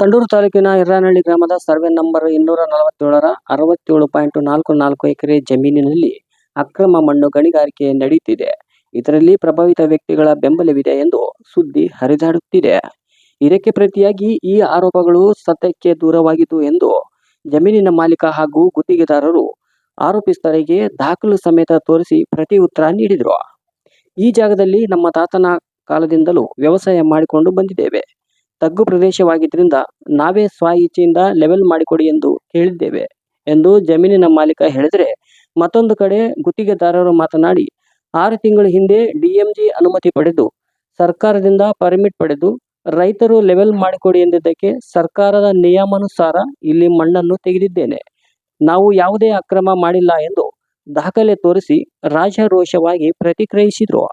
ಸಂಡೂರು ತಾಲೂಕಿನ ಹಿರಾನಹಳ್ಳಿ ಗ್ರಾಮದ survey number ಇನ್ನೂರ ನಲವತ್ತೇಳರ ಅರವತ್ತೇಳು ಪಾಯಿಂಟ್ ನಾಲ್ಕು ನಾಲ್ಕು ಎಕರೆ ಜಮೀನಿನಲ್ಲಿ ಅಕ್ರಮ ಮಣ್ಣು ಗಣಿಗಾರಿಕೆ ನಡೆಯುತ್ತಿದೆ ಇದರಲ್ಲಿ ಪ್ರಭಾವಿತ ವ್ಯಕ್ತಿಗಳ ಬೆಂಬಲವಿದೆ ಎಂದು ಸುದ್ದಿ ಹರಿದಾಡುತ್ತಿದೆ. ಇದಕ್ಕೆ ಪ್ರತಿಯಾಗಿ ಈ ಆರೋಪಗಳು ಸತ್ಯಕ್ಕೆ ದೂರವಾಗಿತ್ತು ಎಂದು ಜಮೀನಿನ ಮಾಲೀಕ ಹಾಗೂ ಗುತ್ತಿಗೆದಾರರು ಆರೋಪಿಸ್ತರಿಗೆ ದಾಖಲು ಸಮೇತ ತೋರಿಸಿ ಪ್ರತಿ ಉತ್ತರ ನೀಡಿದರು. ಈ ಜಾಗದಲ್ಲಿ ನಮ್ಮ ತಾತನ ಕಾಲದಿಂದಲೂ ವ್ಯವಸಾಯ ಮಾಡಿಕೊಂಡು ಬಂದಿದ್ದೇವೆ. ತಗ್ಗು ಪ್ರದೇಶವಾಗಿದ್ದರಿಂದ ನಾವೇ ಸ್ವ ಇಚ್ಛೆಯಿಂದ ಲೆವೆಲ್ ಮಾಡಿಕೊಡಿ ಎಂದು ಹೇಳಿದ್ದೇವೆ ಎಂದು ಜಮೀನಿನ ಮಾಲೀಕ ಹೇಳಿದರೆ ಮತ್ತೊಂದು ಕಡೆ ಗುತ್ತಿಗೆದಾರರು ಮಾತನಾಡಿ, ಆರು ತಿಂಗಳ ಹಿಂದೆ ಡಿಎಂಜಿ ಅನುಮತಿ ಪಡೆದು, ಸರ್ಕಾರದಿಂದ ಪರ್ಮಿಟ್ ಪಡೆದು ರೈತರು ಲೆವೆಲ್ ಮಾಡಿಕೊಡಿ ಎಂದಿದ್ದಕ್ಕೆ ಸರ್ಕಾರದ ನಿಯಮಾನುಸಾರ ಇಲ್ಲಿ ಮಣ್ಣನ್ನು ತೆಗೆದಿದ್ದೇನೆ. ನಾವು ಯಾವುದೇ ಅಕ್ರಮ ಮಾಡಿಲ್ಲ ಎಂದು ದಾಖಲೆ ತೋರಿಸಿ ರಾಜಾರೋಷವಾಗಿ ಪ್ರತಿಕ್ರಿಯಿಸಿದರು.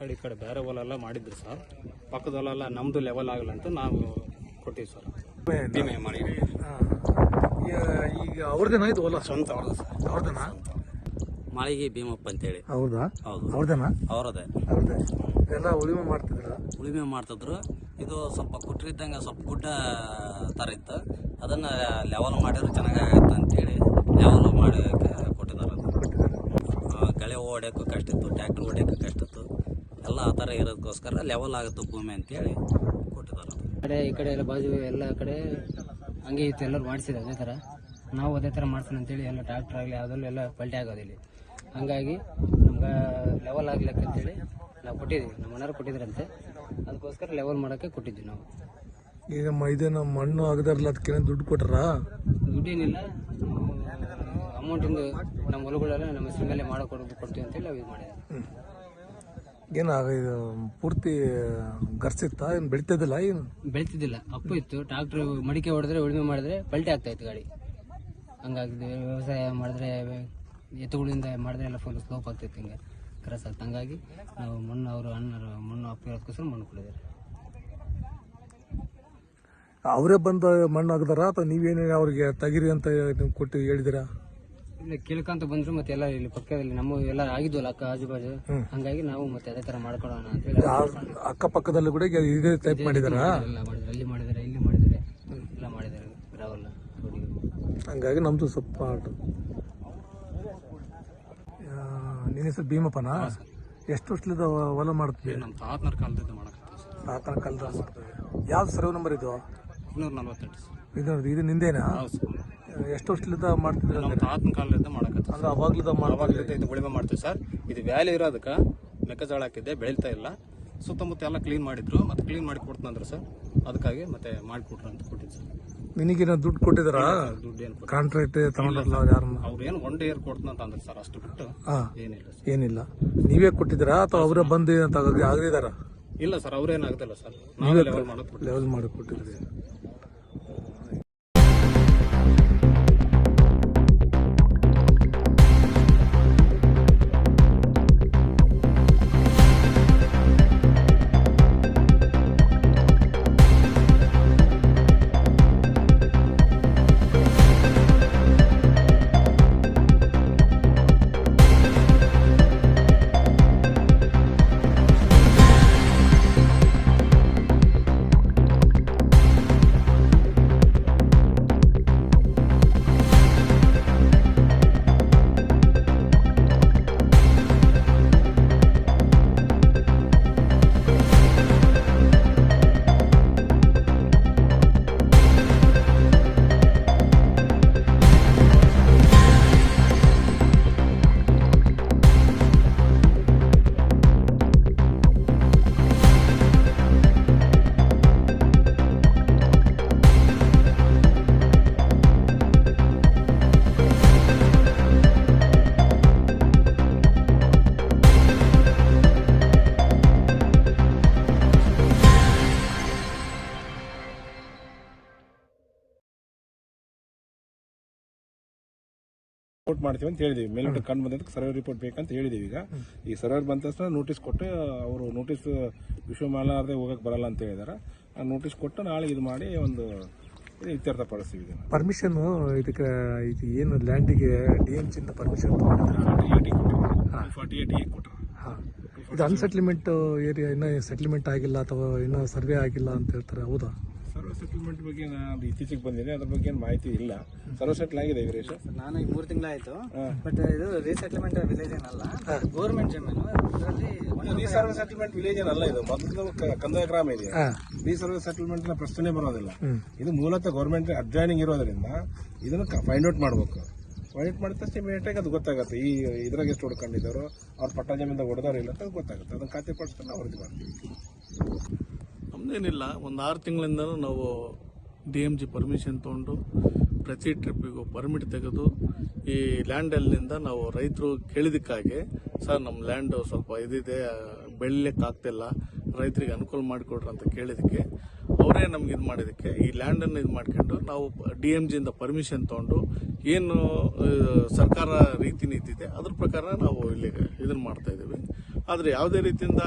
ಕಡೆ ಈ ಕಡೆ ಬೇರೆ ಹೊಲೆಲ್ಲ ಮಾಡಿದ್ರು ಸರ್. ಪಕ್ಕದ ಹೊಲೆಲ್ಲ ನಮ್ಮದು ಲೆವೆಲ್ ಆಗಲ್ಲ ಅಂತ ನಾವು ಕೊಟ್ಟಿವಿ ಸರ್. ವಿಮೆ ಮಾಡಿ ಈಗ ಅವ್ರದ್ದೇನಾ ಇದು ಹೊಲ? ಸ್ವಂತ ಅವ್ರದ್ದು ಸರ್. ಅವ್ರದ್ದೇನಾ ಮಾಳಿಗೆ ಭೀಮಪ್ಪ ಅಂತೇಳಿ. ಹೌದಾ? ಹೌದು. ಅವ್ರದ್ದೇನಾ ಅವರದೇ. ಅವ್ರದ್ದೇ ಎಲ್ಲ ಉಳಿಮೆ ಮಾಡ್ತಿದ್ರ ಉಳಿಮೆ ಮಾಡ್ತಿದ್ರು. ಇದು ಸ್ವಲ್ಪ ಕುಟ್ರಿದ್ದಂಗೆ ಸ್ವಲ್ಪ ಗುಡ್ಡ ತರ ಇತ್ತು. ಅದನ್ನು ಲೆವೆಲ್ ಮಾಡಿದ್ರೆ ಚೆನ್ನಾಗಾಗತ್ತೆ ಅಂತೇಳಿ ಲೆವೆಲ್ ಮಾಡಿ ಕೊಟ್ಟಿದ್ದಾರೆ. ಆ, ಗಳೆ ಹೊಡ್ಯೋಕ್ಕೂ ಕಷ್ಟ ಇತ್ತು ಟ್ಯಾಕ್ಟ್ರ್ ಹೊಡ್ಯೋಕ್ಕೂ ಕಷ್ಟ ಇತ್ತು. ಎಲ್ಲ ಆ ಥರ ಇರೋದಕ್ಕೋಸ್ಕರ ಲೆವೆಲ್ ಆಗುತ್ತೆ ಭೂಮಿ ಅಂತೇಳಿ ಕೊಟ್ಟಿದ್ದಾರೆ. ಕಡೆ ಈ ಕಡೆ ಎಲ್ಲ ಬಾಜು ಎಲ್ಲ ಕಡೆ ಹಂಗೆ ಇತ್ತು ಎಲ್ಲರೂ ಮಾಡಿಸಿದೆ ಅದೇ ಥರ. ನಾವು ಅದೇ ಥರ ಮಾಡ್ತೀನಿ ಅಂತೇಳಿ ಎಲ್ಲ ಡಾಕ್ಟ್ರ್ ಆಗಲಿ ಯಾವುದಲ್ಲೂ ಎಲ್ಲ ಪಲ್ಟಿ ಆಗೋದಿಲ್ಲ. ಇಲ್ಲಿ ಹಂಗಾಗಿ ನಮ್ಗೆ ಲೆವೆಲ್ ಆಗ್ಲಿಕ್ಕೆ ಅಂತೇಳಿ ನಾವು ಕೊಟ್ಟಿದ್ದೀವಿ. ನಮ್ಮ ಮನೆಯವ್ರು ಕೊಟ್ಟಿದ್ರಂತೆ. ಅದಕ್ಕೋಸ್ಕರ ಲೆವೆಲ್ ಮಾಡೋಕ್ಕೆ ಕೊಟ್ಟಿದ್ವಿ ನಾವು. ಈಗ ಮೈದ ಇದೇನು ಮಣ್ಣು ಆಗದಾರಲ್ಲ ಅದಕ್ಕೆ ದುಡ್ಡು ಕೊಟ್ರ? ದುಡ್ಡೇನಿಲ್ಲ. ಅಮೌಂಟಿಂದು ನಮ್ಮ ಹೊಲಗಳೆಲ್ಲ ನಮ್ಮ ಹೆಸರು ಮೇಲೆ ಮಾಡೋ ಕೊಡೋದು ಕೊಡ್ತೀವಿ ಅಂತೇಳಿ ನಾವು ಇದು ಮಾಡಿದ್ವಿ ಏನು ಇದು ಪೂರ್ತಿ ಗರ್ಸಿತ್ತ? ಏನು ಬೆಳಿತಿದ್ದಿಲ್ಲ ಏನು? ಬೆಳಿತಿದ್ದಿಲ್ಲ. ಅಪ್ಪು ಇತ್ತು. ಟ್ರಾಕ್ಟ್ರ್ ಮಡಿಕೆ ಹೊಡೆದ್ರೆ ಉಳುಮೆ ಮಾಡಿದ್ರೆ ಪಲ್ಟಿ ಆಗ್ತಾ ಇತ್ತು ಗಾಡಿ. ಹಂಗಾಗಿ ವ್ಯವಸಾಯ ಮಾಡಿದ್ರೆ ಎತ್ತುಗಳಿಂದ ಮಾಡಿದ್ರೆ ಎಲ್ಲ ಫುಲ್ ಸ್ಲೋಪ್ ಆಗ್ತೈತೆ ಹಿಂಗೆ. ಕ್ರಾಸ್ ಆಗ್ತದೆ ಹಂಗಾಗಿ ನಾವು ಮಣ್ಣು ಅವರು ಅಣ್ಣರು ಮಣ್ಣು ಅಪ್ಪ ಇರೋದಕ್ಕೋಸ್ಕರ ಮಣ್ಣು ಕುಡಿದಾರೆ ಅವರೇ ಬಂದು ಮಣ್ಣು ಹಾಕಿದಾರ? ಅಥವಾ ನೀವೇನು ಅವ್ರಿಗೆ ತಗಿರಿ ಅಂತ ನೀವು ಕೊಟ್ಟು ಹೇಳಿದಿರಾ ಇಲ್ಲ ಕೇಳ್ಕೊಂತ ಬಂದ್ರು ಮತ್ತೆ ಎಲ್ಲ ಇಲ್ಲಿ ಪಕ್ಕದಲ್ಲಿ ನಮ್ಮ ಎಲ್ಲ ಆಗಿದ್ವಲ್ಲ ಅಕ್ಕ ಆಜು ಬಾಜು ಹಂಗಾಗಿ ನಾವು ಮತ್ತೆ ಅದೇ ಥರ ಮಾಡ್ಕೊಳ್ಳೋಣ ಅಂತೇಳಿ ಅಕ್ಕಪಕ್ಕದಲ್ಲೂ ಕೂಡ ಈಗ ಇದೇ ಟೈಪ್ ಮಾಡಿದಾರ? ಎಲ್ಲ ಮಾಡಿದ್ದಾರೆ ಅಲ್ಲಿ ಮಾಡಿದ್ದಾರೆ ಇಲ್ಲಿ ಮಾಡಿದ್ದಾರೆ ಎಲ್ಲ ಮಾಡಿದ್ದಾರೆ ರಾಹುಲ್ ಹಂಗಾಗಿ ನಮ್ದು ಸ್ವಲ್ಪ ನಿನ್ನ ಹೆಸರು ಭೀಮಪ್ಪನ? ಎಷ್ಟು ವರ್ಷದ ಹೊಲ ಮಾಡ್ತೀವಿ ನಮ್ಮ ತಾತನರ ಕಾಲದಿಂದ ಮಾಡಕತ್ತೀವಿ ತಾತನ ಕಾಲದ ಯಾವ ಸರ್ವ್ ನಂಬರ್ ಇದು? ಇನ್ನೂರ ನಲ್ವತ್ತೆಂಟು ಇದು ನಿಂದೇನಾ? ಎಷ್ಟು ವರ್ಷದಿಂದ ಮಾಡ್ತಿದ್ರೆ ನಮ್ಮ ತಾತನ ಕಾಲದಿಂದ ಮಾಡಕತ್ತೀವಿ ಅಂದ್ರೆ ಅವಾಗ್ಲದ ಮಾಡ ಇದು ಉಳಿಮೆ ಮಾಡ್ತೀವಿ ಸರ್. ಇದು ವ್ಯಾಲಿ ಇರೋದಕ್ಕೆ ಮೆಕ್ಕೆಜೋಳ ಹಾಕಿದ್ದೆ ಬೆಳೀತಾ ಇಲ್ಲ. ಸುತ್ತಮುತ್ತ ಎಲ್ಲ ಕ್ಲೀನ್ ಮಾಡಿದ್ರು. ಮತ್ತೆ ಕ್ಲೀನ್ ಮಾಡಿ ಕೊಡ್ತಂದ್ರೆ ಸರ್. ಅದಕ್ಕಾಗಿ ಮತ್ತೆ ಮಾಡಿಕೊಟ್ರು ಅಂತ ಕೊಟ್ಟಿದ್ದು ಸರ್. ನಿನಗಿನ ದುಡ್ಡು ಕೊಟ್ಟಿದ್ರ ದುಡ್ಡು ಏನು ಕಾಂಟ್ರಾಕ್ಟ್ ತಗೊಂಡ್ರಲ್ಲ ಅವ್ರು ಯಾರನ್ನ? ಅವ್ರು ಏನು ಒನ್ ಇಯರ್ ಕೊಡ್ತಂತ ಅಂದ್ರೆ ಸರ್. ಅಷ್ಟು ಬಿಟ್ಟು ಏನಿಲ್ಲ ಸರ್. ಏನಿಲ್ಲ. ನೀವೇ ಕೊಟ್ಟಿದ್ದೀರಾ ಅಥವಾ ಅವರೇ ಬಂದು ಅಂತ ಆಗಿದಾರ ಇಲ್ಲ ಸರ್. ಅವ್ರೇನಾಗ್ತಿಲ್ಲ ಸರ್. ನಾವೇ ಲೆವೆಲ್ ಮಾಡೋದು ಲೆವೆಲ್ ಮಾಡಿ ಕೊಟ್ಟಿದ್ರಿ ರಿಪೋರ್ಟ್ ಮಾಡ್ತೀವಿ ಅಂತ ಹೇಳಿದೀವಿ. ಮೇಲ್ಗಡೆ ಕಂಡು ಬಂದಕ್ಕೆ ಸರ್ವೆ ರಿಪೋರ್ಟ್ ಬೇಕಂತ ಹೇಳಿದೀವಿ ಈಗ. ಈ ಸರ್ವರ್ ಬಂದ ತಕ್ಷಣ ನೋಟಿಸ್ ಕೊಟ್ಟು ಅವರು ನೋಟಿಸ್ ವಿಶ್ವ ಮಾಲಾರ್ದೆ ಹೋಗಕ್ಕೆ ಬರಲ್ಲ ಅಂತ ಹೇಳಿದಾರೆ. ಆ ನೋಟಿಸ್ ಕೊಟ್ಟು ನಾಳೆ ಇದು ಮಾಡಿ ಒಂದು ಇದು ಇತ್ಯರ್ಥ ಪಡಿಸ್ತೀವಿ ಇದನ್ನು. ಪರ್ಮಿಷನ್ ಇದಕ್ಕೆ ಇದು ಏನು ಲ್ಯಾಂಡಿಗೆ ಡಿ ಎಂ ಸಿಂದ ಪರ್ಮಿಷನ್ ಫಾರ್ಟಿ ಏಟ್ ಕೊಟ್ಟರು ಇದು ಅನ್ಸೆಟ್ಲ್ಮೆಂಟ್ ಏರಿಯಾ ಇನ್ನೂ ಸೆಟ್ಲ್ಮೆಂಟ್ ಆಗಿಲ್ಲ ಅಥವಾ ಇನ್ನೂ ಸರ್ವೆ ಆಗಿಲ್ಲ ಅಂತ ಹೇಳ್ತಾರೆ. ಹೌದಾ? ಸರ್ವ ಸೆಟಲ್ಮೆಂಟ್ ಬಗ್ಗೆ ನಾನು ಇತ್ತೀಚೆಗೆ ಬಂದಿದೆ ಅದ್ರ ಬಗ್ಗೆ ಏನು ಮಾಹಿತಿ ಇಲ್ಲ. ಸರ್ವ ಸೆಟ್ಲ್ ಆಗಿದೆ ವೀರೇಶ್ ನಾನು ಈಗ ಮೂರು ತಿಂಗಳಾಯಿತು. ಬಟ್ ಇದು ರೀಸೆಟ್ಲ್ಮೆಂಟ್ ವಿಲೇಜ್ ಏನಲ್ಲ ಗೌರ್ಮೆಂಟ್ ಜಮೀನು ಇದರಲ್ಲಿ ರೀಸರ್ವ್ ಸೆಟಲ್ಮೆಂಟ್ ವಿಲೇಜ್ ಏನಲ್ಲ ಇದು. ಮೊದಲು ಕಂದಾಯ ಗ್ರಾಮ ಇದೆ. ರೀಸರ್ವ್ ಸೆಟಲ್ಮೆಂಟ್ನ ಪ್ರಶ್ನೆ ಬರೋದಿಲ್ಲ. ಇದು ಮೂಲತಃ ಗೌರ್ಮೆಂಟ್ ಅಡ್ಜಾಯ್ನಿಂಗ್ ಇರೋದ್ರಿಂದ ಇದನ್ನು ಫೈಂಡ್ ಔಟ್ ಮಾಡ್ಬೇಕು. ಫೈಂಡ್ ಔಟ್ ಮಾಡಿದ ತಕ್ಷಣ ಇಮಿಡಿಯೇಟ್ ಆಗಿ ಅದು ಗೊತ್ತಾಗುತ್ತೆ. ಈ ಇದ್ರಾಗ ಎಷ್ಟು ಹುಡ್ಕೊಂಡಿದ್ದಾರೋ ಅವ್ರು ಪಟ್ಟ ಜಮೀನ್ದಾಗ ಹೊಡೆದಾರ ಇಲ್ಲ ಅಂತ ಗೊತ್ತಾಗುತ್ತೆ. ಅದನ್ನ ಖಾತೆ ಪಡಿಸ್ಕೊಂಡು ನಾವು ವರದಿ ಮಾಡ್ತೀವಿ. ನಮ್ದೇನಿಲ್ಲ ಒಂದು ಆರು ತಿಂಗಳಿಂದ ನಾವು ಡಿ ಎಂ ಜಿ ಪರ್ಮಿಷನ್ ತೊಗೊಂಡು ಪ್ರತಿ ಟ್ರಿಪ್ಪಿಗೂ ಪರ್ಮಿಟ್ ತೆಗೆದು ಈ ಲ್ಯಾಂಡಲ್ಲಿಂದ ನಾವು ರೈತರು ಕೇಳಿದಕ್ಕಾಗಿ ಸರ್ ನಮ್ಮ ಲ್ಯಾಂಡು ಸ್ವಲ್ಪ ಇದಿದೆ ಬೆಳಿಲಿಕ್ಕೆ ಆಗ್ತಿಲ್ಲ, ರೈತರಿಗೆ ಅನುಕೂಲ ಮಾಡಿಕೊಡ್ರಿ ಅಂತ ಕೇಳಿದಕ್ಕೆ ಅವರೇ ನಮ್ಗೆ ಇದು ಮಾಡಿದ್ದಕ್ಕೆ, ಈ ಲ್ಯಾಂಡನ್ನು ಇದು ಮಾಡ್ಕೊಂಡು ನಾವು ಡಿ ಎಂ ಜಿಯಿಂದ ಪರ್ಮಿಷನ್ ತೊಗೊಂಡು ಏನು ಸರ್ಕಾರ ರೀತಿ ನೀತಿ ಇದೆ, ಅದ್ರ ಪ್ರಕಾರ ನಾವು ಇಲ್ಲಿ ಇದನ್ನು ಮಾಡ್ತಾ ಇದ್ದೀವಿ. ಆದರೆ ಯಾವುದೇ ರೀತಿಯಿಂದ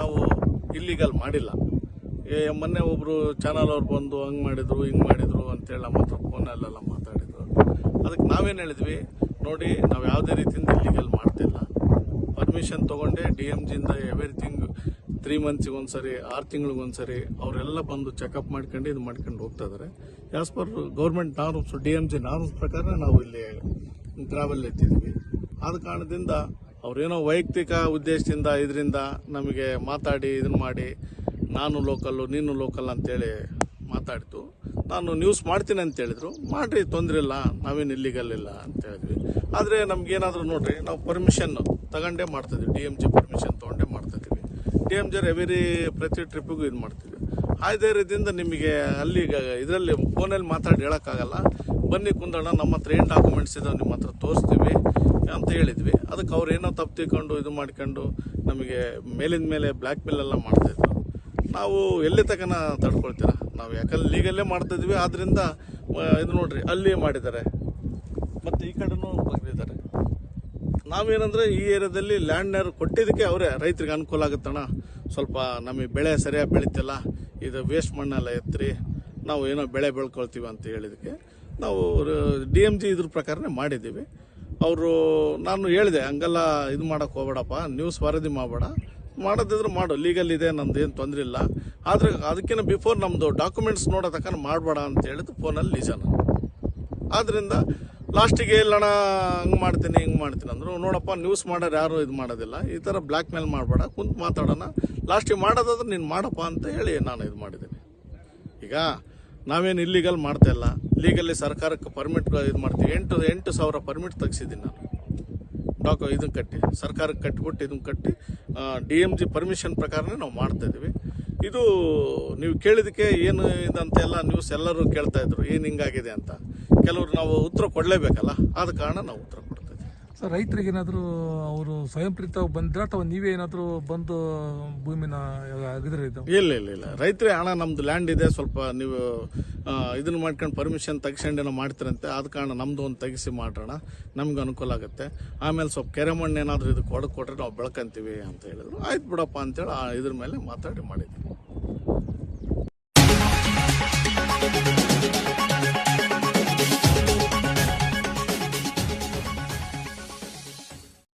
ನಾವು ಇಲ್ಲಿಗಲ್ ಮಾಡಿಲ್ಲ. ಏ, ಮೊನ್ನೆ ಒಬ್ರು ಚಾನಲ್ ಅವ್ರು ಬಂದು ಹಂಗ್ ಮಾಡಿದ್ರು, ಹಿಂಗೆ ಮಾಡಿದ್ರು ಅಂತೇಳಿ ನಮ್ಮ ಹತ್ರ ಫೋನಲ್ಲೆಲ್ಲ ಮಾತಾಡಿದ್ರು. ಅದಕ್ಕೆ ನಾವೇನು ಹೇಳಿದ್ವಿ, ನೋಡಿ, ನಾವು ಯಾವುದೇ ರೀತಿಯಿಂದ ಇಲ್ಲಿಗೆಲ್ಲಿ ಮಾಡ್ತಿಲ್ಲ. ಪರ್ಮಿಷನ್ ತೊಗೊಂಡೆ ಡಿ ಎಂ ಜಿಯಿಂದ ಎವ್ರಿಥಿಂಗ್ ತ್ರೀ ಮಂತ್ಸಿಗೆ ಒಂದ್ಸರಿ, ಆರು ತಿಂಗಳಿಗೆ ಒಂದ್ಸರಿ ಅವರೆಲ್ಲ ಬಂದು ಚೆಕಪ್ ಮಾಡ್ಕೊಂಡು ಇದು ಮಾಡ್ಕೊಂಡು ಹೋಗ್ತಾ ಇದ್ದಾರೆ per government norms D M G norms ಪ್ರಕಾರ ನಾವು ಇಲ್ಲಿ ಟ್ರಾವೆಲ್ ಎತ್ತಿದ್ವಿ. ಆದ ಕಾರಣದಿಂದ ಅವರೇನೋ ವೈಯಕ್ತಿಕ ಉದ್ದೇಶದಿಂದ, ಇದರಿಂದ ನಮಗೆ ಮಾತಾಡಿ ಇದನ್ನು ಮಾಡಿ ನಾನು ಲೋಕಲ್ಲು ನೀನು ಲೋಕಲ್ ಅಂತೇಳಿ ಮಾತಾಡ್ತು. ನಾನು ನ್ಯೂಸ್ ಮಾಡ್ತೀನಿ ಅಂತ ಹೇಳಿದ್ರು ಮಾಡ್ರಿ, ತೊಂದರೆ ಇಲ್ಲ, ನಾವೇನು ಇಲ್ಲಿಗಲ್ ಇಲ್ಲ ಅಂತ ಹೇಳಿದ್ವಿ. ಆದರೆ ನಮ್ಗೇನಾದರೂ ನೋಡಿರಿ, ನಾವು ಪರ್ಮಿಷನ್ ತಗೊಂಡೇ ಮಾಡ್ತಿದ್ವಿ. ಡಿ ಎಂ ಜಿ ಪರ್ಮಿಷನ್ ತೊಗೊಂಡೇ ಮಾಡ್ತಿದ್ವಿ. ಡಿ ಎಂ ಜಿ ಎವ್ರಿ ಪ್ರತಿ ಟ್ರಿಪ್ಪಿಗೂ ಇದು ಮಾಡ್ತಿದ್ವಿ. ಆಯ್ದೇ ರೀತಿಯಿಂದ ನಿಮಗೆ ಅಲ್ಲಿ ಇದರಲ್ಲಿ ಫೋನಲ್ಲಿ ಮಾತಾಡಿ ಹೇಳೋಕ್ಕಾಗಲ್ಲ. ಬನ್ನಿ ಕುಂದಣ್ಣ ನಮ್ಮ ಹತ್ರ ಏನು ಡಾಕ್ಯುಮೆಂಟ್ಸ್ ಇದಾವೆ ನಿಮ್ಮ ಹತ್ರ ತೋರಿಸ್ತೀವಿ ಅಂತ ಹೇಳಿದ್ವಿ. ಅದಕ್ಕೆ ಅವ್ರು ಏನೋ ತಪ್ಪು ತಿಳ್ಕೊಂಡು, ಇದು ಮಾಡ್ಕೊಂಡು ನಮಗೆ ಮೇಲಿಂದ ಮೇಲೆ ಬ್ಲ್ಯಾಕ್ ಮೇಲೆಲ್ಲ ಎಲ್ಲ ಮಾಡ್ತಾಯಿದ್ರು ನಾವು ಎಲ್ಲಿ ತಕನ ತಡ್ಕೊಳ್ತೀರ? ನಾವು ಯಾಕಂದ್ರೆ ಲೀಗಲ್ಲೇ ಮಾಡ್ತಾ ಇದೀವಿ, ಆದ್ರಿಂದ ಇದು ನೋಡ್ರಿ, ಅಲ್ಲಿ ಮಾಡಿದ್ದಾರೆ. ಮತ್ತೆ ಈ ಕಡೆನೂ ಬಗ್ದಿದ್ದಾರೆ ನಾವೇನಂದ್ರೆ ಈ ಏರಿಯಾದಲ್ಲಿ ಲ್ಯಾಂಡ್ನರ್ ಕೊಟ್ಟಿದ್ದಕ್ಕೆ ಅವರೇ ರೈತರಿಗೆ ಅನುಕೂಲ ಆಗುತ್ತಣ ಸ್ವಲ್ಪ ನಮಗೆ ಬೆಳೆ ಸರಿಯಾಗಿ ಬೆಳಿತಿಲ್ಲ, ಇದು ವೇಸ್ಟ್ ಮಣ್ಣೆಲ್ಲ ಎತ್ತರಿ ನಾವು ಏನೋ ಬೆಳೆ ಬೆಳ್ಕೊಳ್ತೀವಿ ಅಂತ ಹೇಳಿದಕ್ಕೆ ನಾವು ಡಿ ಎಂ ಜಿ ಇದ್ರ ಪ್ರಕಾರನೇ ಮಾಡಿದ್ದೀವಿ. ಅವರು, ನಾನು ಹೇಳಿದೆ, ಹಂಗೆಲ್ಲ ಇದು ಮಾಡೋಕ್ಕೆ ಹೋಗ್ಬೇಡಪ್ಪ ನ್ಯೂಸ್ ವರದಿ ಮಾಡಬೇಡ. ಮಾಡೋದಿದ್ರೆ ಮಾಡು. ಲೀಗಲ್ ಇದೆ ನಮ್ದು ಏನು ತೊಂದರೆ ಇಲ್ಲ. ಆದರೆ ಅದಕ್ಕಿಂತ ಬಿಫೋರ್ ನಮ್ಮದು ಡಾಕ್ಯುಮೆಂಟ್ಸ್ ನೋಡೋ ತಕ್ಕ ಮಾಡಬೇಡ ಅಂತ ಹೇಳಿದ್ದು ಫೋನಲ್ಲಿ ನಿಜ ಆದ್ದರಿಂದ ಲಾಸ್ಟಿಗೆ ಇಲ್ಲಣ್ಣ ಹಂಗೆ ಮಾಡ್ತೀನಿ, ಹಿಂಗೆ ಮಾಡ್ತೀನಿ ಅಂದರು. ನೋಡಪ್ಪ ನ್ಯೂಸ್ ಮಾಡೋರು ಯಾರು ಇದು ಮಾಡೋದಿಲ್ಲ. ಈ ಥರ ಬ್ಲ್ಯಾಕ್ ಮೇಲ್ ಮಾಡಬೇಡ. ಕುಂತು ಮಾತಾಡೋಣ. ಲಾಸ್ಟಿಗೆ ಮಾಡೋದಾದ್ರೆ ನೀನು ಮಾಡಪ್ಪ ಅಂತ ಹೇಳಿ ನಾನು ಇದು ಮಾಡಿದ್ದೀನಿ. ಈಗ ನಾವೇನು ಇಲ್ಲಿಗಲ್ ಮಾಡ್ತಾ ಇಲ್ಲ. ಲೀಗಲ್ಲಿ ಸರ್ಕಾರಕ್ಕೆ ಪರ್ಮಿಟ್ ಇದು ಮಾಡ್ತೀವಿ. ಎಂಟು ಎಂಟು ಸಾವಿರ ಪರ್ಮಿಟ್ ತೆಗ್ಸಿದ್ದೀನಿ ನಾನು. ಡಾಕ್ ಇದನ್ನು ಕಟ್ಟಿ, ಸರ್ಕಾರಕ್ಕೆ ಕಟ್ಟಿಬಿಟ್ಟು ಇದನ್ನು ಕಟ್ಟಿ ಡಿ ಎಂ ಜಿ ಪರ್ಮಿಷನ್ ಪ್ರಕಾರನೇ ನಾವು ಮಾಡ್ತಾ ಇದೀವಿ ಇದು ನೀವು ಕೇಳಿದಕ್ಕೆ ಏನು ಇದಂತ ಎಲ್ಲ ನ್ಯೂಸ್ ಎಲ್ಲರೂ ಕೇಳ್ತಾ ಇದ್ರು, ಏನು ಹಿಂಗಾಗಿದೆ ಅಂತ. ಕೆಲವರು ನಾವು ಉತ್ತರ ಕೊಡಲೇಬೇಕಲ್ಲ, ಆದ ಕಾರಣ ನಾವು ಉತ್ತರ ಇದ್ದೀವಿ ಸರ್ ರೈತರಿಗೆ ಏನಾದರೂ ಅವರು ಸ್ವಯಂ ಪ್ರೀತ ಬಂದ್ರ ಅಥವಾ ನೀವೇ ಏನಾದರೂ ಬಂದು ಭೂಮಿನ ಇಲ್ಲ ಇಲ್ಲ ಇಲ್ಲ. ರೈತರೇ ಹಣ ನಮ್ದು ಲ್ಯಾಂಡ್ ಇದೆ, ಸ್ವಲ್ಪ ನೀವು ಇದನ್ನ ಮಾಡ್ಕೊಂಡು ಪರ್ಮಿಷನ್ ತೆಗಿಸ್ಕೊಂಡೇನೋ ಮಾಡ್ತೀರಂತೆ, ಆದ ಕಾರಣ ನಮ್ದು ಒಂದು ತೆಗೆಸಿ ಮಾಡೋಣ ನಮ್ಗೆ ಅನುಕೂಲ ಆಗುತ್ತೆ. ಆಮೇಲೆ ಸ್ವಲ್ಪ ಕೆರೆ ಮಣ್ಣು ಏನಾದರೂ ಇದಕ್ಕೆ ಹೊಡೆದು ಕೊಟ್ರೆ ನಾವು ಬೆಳ್ಕೊಂತೀವಿ ಅಂತ ಹೇಳಿದ್ರು. ಆಯ್ತು ಬಿಡಪ್ಪ ಅಂತೇಳಿ ಇದ್ರ ಮೇಲೆ ಮಾತಾಡಿ ಮಾಡಿದ್ವಿ.